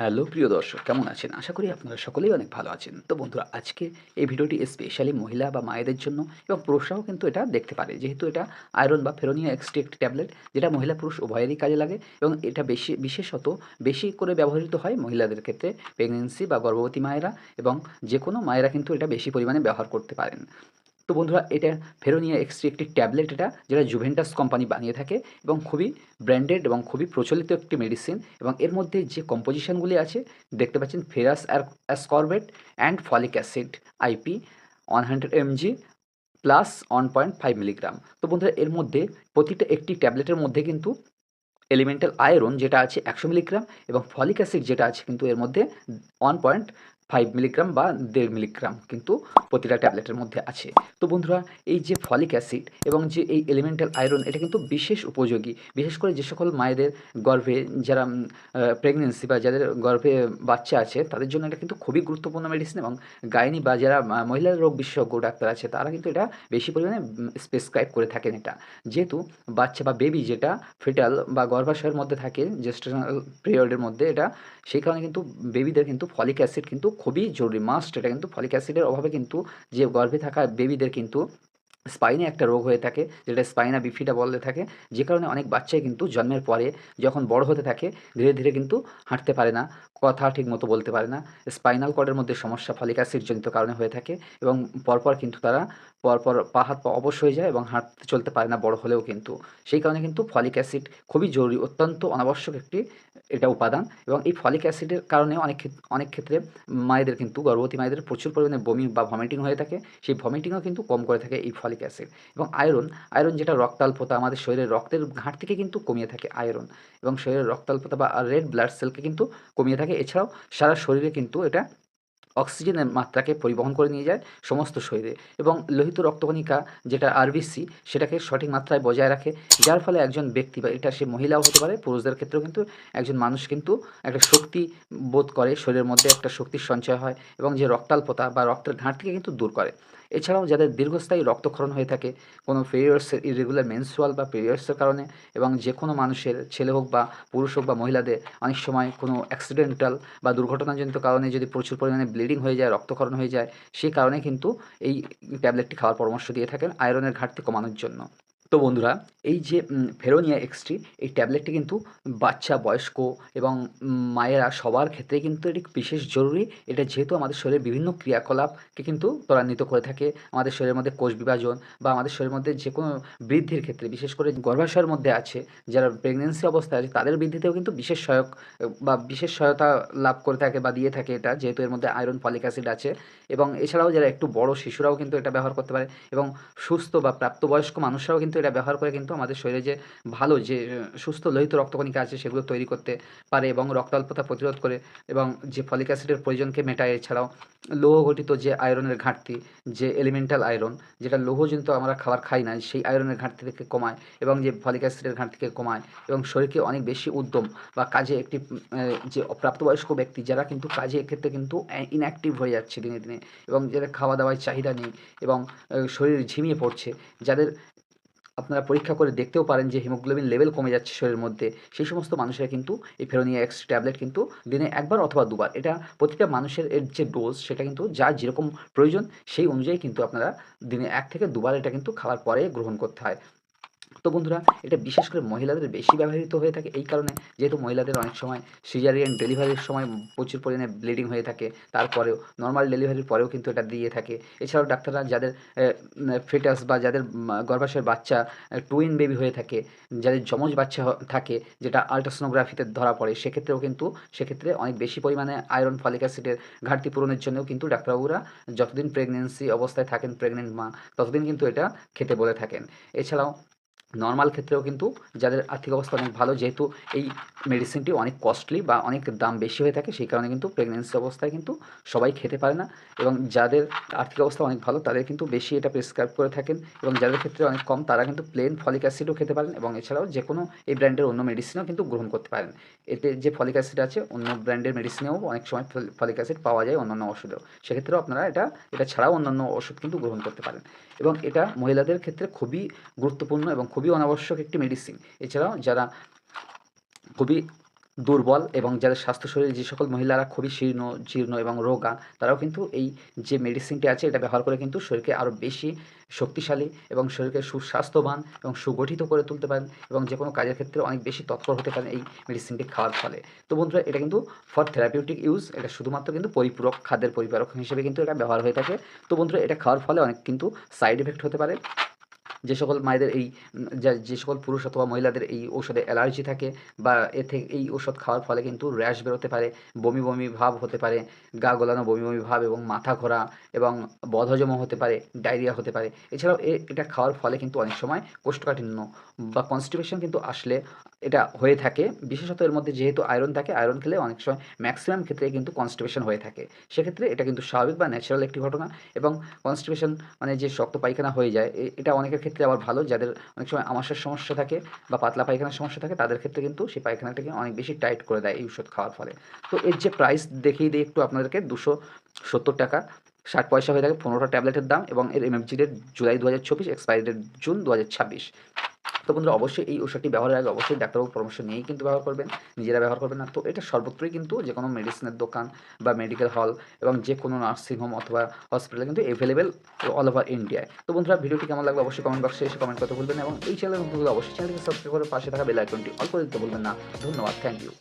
Hello, প্রিয় দর্শক, কেমন আছেন? আশা করি আপনারা সকলেই অনেক ভালো আছেন। তো বন্ধুরা, আজকে এই ভিডিওটি স্পেশালি মহিলা বা মায়েদের জন্য এবং পুরুষরাও কিন্তু এটা দেখতে পারে। যেহেতু এটা আয়রন বা ফেরোনিয়া এক্সটি একটি ট্যাবলেট যেটা মহিলা পুরুষ উভয়েরই কাজে লাগে এবং এটা বেশি, বিশেষত বেশি করে ব্যবহৃত হয় মহিলাদের ক্ষেত্রে প্রেগনেন্সি বা গর্ভবতী মায়েরা এবং যে কোনো মায়েরা কিন্তু এটা বেশি পরিমাণে ব্যবহার করতে পারেন। তো বন্ধুরা, এটা ফেরোনিয়া এক্সটি একটি ট্যাবলেট এটা, যেটা জুভেন্টাস কোম্পানি বানিয়ে থাকে এবং খুবই ব্র্যান্ডেড এবং খুবই প্রচলিত একটি মেডিসিন এবং এর মধ্যে যে কম্পোজিশনগুলি আছে, দেখতে পাচ্ছেন ferrous ascorbate and folic acid IP one hundred MG plus one point five milligram তো বন্ধুরা, এর মধ্যে প্রতিটা একটি ট্যাবলেটের মধ্যে কিন্তু এলিমেন্টাল আয়রন যেটা আছে একশো মিলিগ্রাম এবং ফলিক অ্যাসিড যেটা আছে কিন্তু এর মধ্যে ওয়ান পয়েন্ট ফাইভ মিলিগ্রাম বা দেড় মিলিগ্রাম কিন্তু প্রতিটা ট্যাবলেটের মধ্যে আছে। তো বন্ধুরা এই যে ফলিক অ্যাসিড এবং যে এই এলিমেন্টাল আয়রন এটা কিন্তু বিশেষ উপযোগী। বিশেষ করে যে সকল মায়েদের গর্ভে যারা প্রেগনেন্সি বা যাদের গর্ভে বাচ্চা আছে তাদের জন্য এটা কিন্তু খুবই গুরুত্বপূর্ণ মেডিসিন এবং গাইনি বা যারা আহ, মহিলা রোগ বিশেষজ্ঞ ডাক্তার আছে তারা কিন্তু এটা বেশি পরিমাণে প্রেসক্রাইব করে থাকেন এটা। যেহেতু বাচ্চা বা বেবি যেটা ফিটাল বা গর্ভাশয়ের মধ্যে থাকে জেস্টেশনাল পিরিয়ডের মধ্যে এটা সেই কারণে কিন্তু বেবিদের কিন্তু ফলিক অ্যাসিড কিন্তু খুবই জরুরি। মাস্ট এটা কিন্তু ফলিক অ্যাসিডের অভাবে কিন্তু যে গর্ভে থাকা বেবিদের কিন্তু স্পাইনে একটা রোগ হয়ে থাকে, যেটা স্পাইনা বিফিটা বলে থাকে, যে কারণে অনেক বাচ্চাই কিন্তু জন্মের পরে যখন বড় হতে থাকে, ধীরে ধীরে কিন্তু হাঁটতে পারে না, কথা ঠিক মতো বলতে পারে না স্পাইনাল কর্ডের মধ্যে সমস্যা, ফলিক অ্যাসিডজনিত কারণে হয়ে থাকে এবং পরপর কিন্তু তারা পরপর পা, হাত, পা অবশ হয়ে যায় এবং হাঁটতে চলতে পারে না বড় হলেও কিন্তু। সেই কারণে কিন্তু ফলিক অ্যাসিড খুবই জরুরি, অত্যন্ত অনাবশ্যক একটি, এটা উপাদান এবং এই ফলিক অ্যাসিডের কারণে অনেক অনেক ক্ষেত্রে মায়েদের কিন্তু গর্ভবতী মায়েদের প্রচুর পরিমাণে বমি বা ভমিটিং হয়ে থাকে, সেই ভমিটিংও কিন্তু কম করে থাকে এই ফলিক অ্যাসিড এবং আয়রন আয়রন যেটা রক্তাল্পতা আমাদের শরীরের রক্তের ঘাটতিকে কিন্তু কমিয়ে থাকে আয়রন এবং শরীরের রক্তাল্পতা বা রেড ব্লাড সেলকে কিন্তু কমিয়ে থাকে। এছাড়াও সারা শরীরে কিন্তু এটা অক্সিজেনের মাত্রাকে পরিবহন করে নিয়ে যায় সমস্ত শরীরে এবং লোহিত রক্তকণিকা যেটা আরবিসি সেটাকে সঠিক মাত্রায় বজায় রাখে, যার ফলে একজন ব্যক্তি বা এটা সে মহিলাও হতে পারে, পুরুষদের ক্ষেত্রেও কিন্তু একজন মানুষ কিন্তু একটা শক্তি বোধ করে, শরীরের মধ্যে একটা শক্তির সঞ্চয় হয় এবং যে রক্তাল্পতা বা রক্তের ঘাটতিকে কিন্তু দূর করে। এছাড়াও যাদের দীর্ঘস্থায়ী রক্তক্ষরণ হয়ে থাকে, কোনো পিরিয়ডসের ইরেগুলার মেনসুয়াল বা পিরিয়ডসের কারণে এবং যে কোনো মানুষের, ছেলে হোক বা পুরুষ হোক বা মহিলাদের অনেক সময় কোনো অ্যাক্সিডেন্টাল বা দুর্ঘটনাজনিত কারণে যদি প্রচুর পরিমাণে ব্লিডিং হয়ে যায়, রক্তক্ষরণ হয়ে যায় সেই কারণে কিন্তু এই ট্যাবলেটটি খাওয়ার পরামর্শ দিয়ে থাকেন আয়রনের ঘাটতি কমানোর জন্য। তো বন্ধুরা, এই যে ফেরোনিয়া এক্সটি এই ট্যাবলেটটি কিন্তু বাচ্চা, বয়স্ক এবং মায়েরা সবার ক্ষেত্রে কিন্তু এটি বিশেষ জরুরি। এটা যেহেতু আমাদের শরীরের বিভিন্ন ক্রিয়াকলাপকে কিন্তু ত্বরান্বিত করে থাকে। আমাদের শরীরের মধ্যে কোষ বিভাজন বা আমাদের শরীরের মধ্যে যে কোনো বৃদ্ধির ক্ষেত্রে, বিশেষ করে গর্ভাশয়ের মধ্যে আছে, যারা প্রেগনেন্সি অবস্থায় আছে, তাদের বৃদ্ধিতেও কিন্তু বিশেষ সহায়ক বা বিশেষ সহায়তা লাভ করে থাকে বা দিয়ে থাকে এটা, যেহেতু এর মধ্যে আয়রন ফলিক অ্যাসিড আছে। এবং এছাড়াও যারা একটু বড় শিশুরাও কিন্তু এটা ব্যবহার করতে পারে এবং সুস্থ বা প্রাপ্তবয়স্ক মানুষরাও কিন্তু এটা ব্যবহার করে কিন্তু আমাদের শরীরে যে ভালো যে সুস্থ লোহিত রক্তকণিকা আছে সেগুলো তৈরি করতে পারে এবং রক্তাল্পতা প্রতিরোধ করে এবং যে ফলিক অ্যাসিডের প্রয়োজনকে মেটায়। এছাড়াও লৌহ ঘটিত যে আয়রনের ঘাটতি, যে এলিমেন্টাল আয়রন, যেটা লৌহজনিত আমরা খাবার খাই না, সেই আয়রনের ঘাটতি থেকে কমায় এবং যে ফলিক অ্যাসিডের ঘাটতিকে কমায় এবং শরীরকে অনেক বেশি উদ্যম বা কাজে একটি যে প্রাপ্তবয়স্ক ব্যক্তি, যারা কিন্তু কাজে এক্ষেত্রে কিন্তু ইনঅ্যাক্টিভ হয়ে যাচ্ছে দিনে দিনে এবং যাদের খাওয়া দাওয়ার চাহিদা নেই এবং শরীর ঝিমিয়ে পড়ছে, যাদের আপনারা পরীক্ষা করে দেখতেও পারেন যে হিমোগ্লোবিন লেভেল কমে যাচ্ছে শরীরের মধ্যে। সেই সমস্ত মানুষেরা কিন্তু এই ফেরোনিয়া এক্স ট্যাবলেট কিন্তু দিনে একবার অথবা দুবার, এটা প্রতিটা মানুষের এর যে ডোজ সেটা কিন্তু যা যেরকম প্রয়োজন সেই অনুযায়ী কিন্তু আপনারা দিনে এক থেকে দুবার এটা কিন্তু খাওয়ার পরে গ্রহণ করতে হয়। তো বন্ধুরা, এটা বিশেষ করে মহিলাদের বেশি ব্যবহৃত হয়ে থাকে এই কারণে। যেহেতু মহিলাদের অনেক সময় সিজারিয়ান ডেলিভারির সময় প্রচুর পরিমাণে ব্লিডিং হয়ে থাকে, তারপরেও নর্মাল ডেলিভারির পরেও কিন্তু এটা দিয়ে থাকে। এছাড়াও ডাক্তাররা যাদের ফেটাস বা যাদের গর্ভাশয়ের বাচ্চা টুইন বেবি হয়ে থাকে, যাদের যমজ বাচ্চা থাকে, যেটা আলট্রাসোনোগ্রাফিতে ধরা পড়ে, সেক্ষেত্রেও কিন্তু, সেক্ষেত্রে অনেক বেশি পরিমাণে আয়রন ফলিক অ্যাসিডের ঘাটতি পূরণের জন্যও কিন্তু ডাক্তারবাবুরা যতদিন প্রেগনেন্সি অবস্থায় থাকেন প্রেগনেন্ট মা, ততদিন কিন্তু এটা খেতে বলে থাকেন। এছাড়াও নর্মাল ক্ষেত্রেও কিন্তু যাদের আর্থিক অবস্থা অনেক ভালো, যেহেতু এই মেডিসিনটি অনেক কস্টলি বা অনেক দাম বেশি হয়ে থাকে, সেই কারণে কিন্তু প্রেগনেন্সি অবস্থায় কিন্তু সবাই খেতে পারে না। এবং যাদের আর্থিক অবস্থা অনেক ভালো, তাদের কিন্তু বেশি এটা প্রেসক্রাইব করে থাকেন। এবং যাদের ক্ষেত্রে অনেক কম, তারা কিন্তু প্লেন ফলিক অ্যাসিডও খেতে পারেন। এবং এছাড়াও যে কোনো এই ব্র্যান্ডের অন্য মেডিসিনও কিন্তু গ্রহণ করতে পারেন। এতে যে ফলিক অ্যাসিড আছে, অন্য ব্র্যান্ডের মেডিসিনেও অনেক সময় ফলিক অ্যাসিড পাওয়া যায় অন্যান্য ওষুধেও সেক্ষেত্রেও আপনারা এটা এটা ছাড়াও অন্যান্য ওষুধ কিন্তু গ্রহণ করতে পারেন। এবং এটা মহিলাদের ক্ষেত্রে খুবই গুরুত্বপূর্ণ এবং খুবই অনাবশ্যক একটি মেডিসিন এছাড়াও যারা খুবই দুর্বল এবং যাদের স্বাস্থ্য শরীর যে সকল মহিলারা খুবই শীর্ণ, জীর্ণ এবং রোগা, তারাও কিন্তু এই যে মেডিসিনটি আছে, এটা ব্যবহার করে কিন্তু শরীরকে আরও বেশি শক্তিশালী এবং শরীরকে সুস্বাস্থ্যবান এবং সুগঠিত করে তুলতে পারেন এবং যে কোনো কাজের ক্ষেত্রে অনেক বেশি তৎপর হতে পারেন এই মেডিসিনটি খাওয়ার ফলে। তো বন্ধুরা, এটা কিন্তু ফর থেরাপিউটিক ইউজ এটা শুধুমাত্র কিন্তু পরিপূরক খাদ্যের পরিপূরক হিসেবে কিন্তু এটা ব্যবহার হয়ে থাকে। তো বন্ধুরা, এটা খাওয়ার ফলে অনেক কিন্তু সাইড এফেক্ট হতে পারে। যে সকল মায়েদের এই যা- সকল পুরুষ অথবা মহিলাদের এই ঔষধে অ্যালার্জি থাকে বা এ থেকে এই ওষুধ খাওয়ার ফলে কিন্তু র্যাশ বেরোতে পারে, বমি বমি ভাব হতে পারে, গা গোলানো বমি বমি ভাব এবং মাথা ঘোরা এবং বদহজম হতে পারে, ডায়রিয়া হতে পারে। এছাড়াও এটা খাওয়ার ফলে কিন্তু অনেক সময় কোষ্ঠকাঠিন্য বা কনস্টিপেশন কিন্তু আসলে এটা হয়ে থাকে। বিশেষত এর মধ্যে যেহেতু আয়রন থাকে আয়রন খেলে অনেক সময় ম্যাক্সিমাম ক্ষেত্রে কিন্তু কনস্টিপেশন হয়ে থাকে। সেক্ষেত্রে এটা কিন্তু স্বাভাবিক বা ন্যাচারাল একটি ঘটনা এবং কনস্টিপেশন মানে যে শক্ত পায়খানা হয়ে যায় এটা অনেকের ক্ষেত্রে আবার ভালো। যাদের অনেক সময় আমাশার সমস্যা থাকে বা পাতলা পায়খানার সমস্যা থাকে, তাদের ক্ষেত্রে কিন্তু সেই পায়খানাটাকে অনেক বেশি টাইট করে দেয় এই ওষুধ খাওয়ার ফলে। তো এর যে প্রাইস দেখিয়ে দিই একটু আপনাদেরকে, দুশো সত্তর টাকা। ষাট পয়সা হয়ে থাকে পনেরোটা ট্যাবলেটের দাম এবং এর এমএফজি ডেট জুলাই দু হাজার চব্বিশ এক্সপায়ারি ডেট জুন দু হাজার ছাব্বিশ। তো বন্ধুরা, অবশ্যই এই ওষুধটি ব্যবহারের আগে অবশ্যই ডাক্তারবাবুর পরামর্শ নিয়েই কিন্তু ব্যবহার করবেন। নিজেরা ব্যবহার করবেন না। তো এটা সর্বত্রই কিন্তু যে কোনো মেডিসিনের দোকান বা মেডিকেল হল এবং যে কোনো নার্সিংহোম অথবা হসপিটালে কিন্তু অ্যাভেলেবেল অল ওভার ইন্ডিয়ায় তো বন্ধুরা, ভিডিওটি কেমন লাগল অবশ্যই কমেন্ট বক্সে এসে কমেন্ট করতে ভুলবেন এবং এই চ্যানেল অবশ্যই চ্যানেলকে সাবস্ক্রাইব করে পাশে থাকা বেল আইকনটি অল করে দিতে ভুলবেন না। ধন্যবাদ। Thank you